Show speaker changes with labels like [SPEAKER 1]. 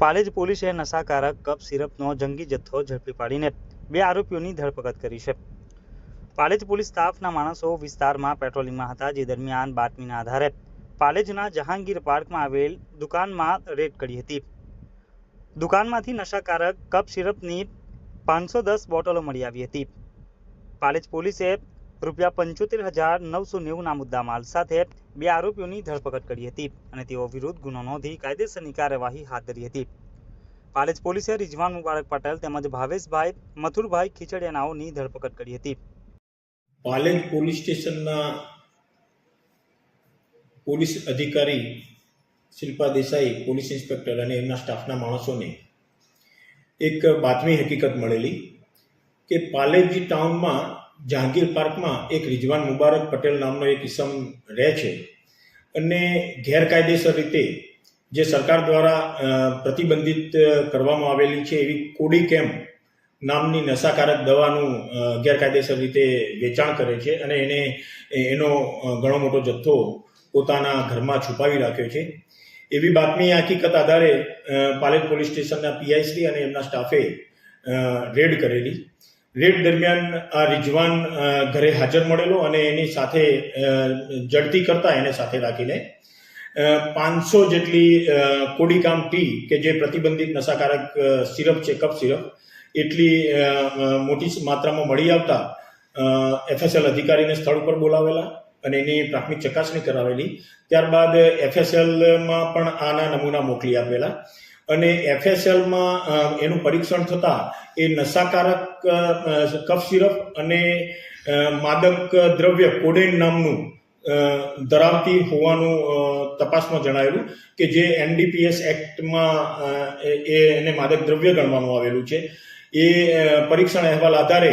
[SPEAKER 1] પાલેજ પોલીસે નશાકારક કપ સિરપનો જંગી જથ્થો ઝડપી પાડીને બે આરોપીઓની ધરપકડ કરી છે. પાલેજ પોલીસ સ્ટાફના માણસો વિસ્તારમાં પેટ્રોલિંગમાં હતા, જે દરમિયાન બાતમીના આધારે પાલેજના જહાંગીર પાર્કમાં આવેલ દુકાનમાં રેડ કરી હતી. દુકાનમાંથી નશાકારક કપ સિરપની પાંચસો દસ બોટલો મળી આવી હતી. પાલેજ પોલીસે રૂપિયા પંચોતેર હજાર નવસો નેવુંના મુદ્દામાલ સાથે બે આરોપીઓની ધરપકડ કરી હતી અને તેઓ વિરુદ્ધ ગુનો નોંધી કાયદેસરની કાર્યવાહી હાથ ધરી હતી. પાલેજ પોલીસે રિજવાન મુબારક પટેલ તેમજ ભાવેશભાઈ મથુરભાઈ ખીચડિયાનાઓની ધરપકડ કરી હતી.
[SPEAKER 2] પાલેજ પોલીસ સ્ટેશનના પોલીસ અધિકારી શિલ્પા દેસાઈ, પોલીસ ઇન્સ્પેક્ટર અને એમના સ્ટાફના માણસોને એક બાતમી હકીકત મળેલી કે પાલેજ ટાઉનમાં જહાંગીર પાર્કમાં એક રિજવાન મુબારક પટેલ નામનો એક ઇસમ રહે છે. અને ગેરકાયદેસર રીતે જે સરકાર દ્વારા પ્રતિબંધિત કરવામાં આવેલી છે એવી કોડી કેમ્પ નામની નશાકારક દવાનું ગેરકાયદેસર રીતે વેચાણ કરે છે અને એને, એનો ઘણો મોટો જથ્થો પોતાના ઘરમાં છુપાવી રાખ્યો છે. એવી બાતમી હકીકત આધારે પાલેટ પોલીસ સ્ટેશનના પીઆઈસી અને એમના સ્ટાફે રેડ કરેલી. રેડ દરમિયાન આ રિજવાન ઘરે હાજર મળેલો અને એની સાથે જડતી કરતા એને સાથે રાખીને પાંચસો જેટલી કોડીકામ ટી કે જે પ્રતિબંધિત નશાકારક સિરપ છે કપ સિરપ, એટલી મોટી માત્રામાં મળી આવતા એફએસએલ અધિકારીને સ્થળ ઉપર બોલાવેલા અને એની પ્રાથમિક ચકાસણી કરાવેલી. ત્યારબાદ એફએસએલમાં પણ આના નમૂના મોકલી આપેલા. અને એફએસએલમાં એનું પરીક્ષણ થતાં એ નશાકારક કફ સિરપ અને માદક દ્રવ્ય કોડેન નામનું ધરાવતી હોવાનું તપાસમાં જણાવેલું કે જે એનડીપીએસ એક્ટમાં એને માદક દ્રવ્ય ગણવામાં આવેલું છે. એ પરીક્ષણ અહેવાલ આધારે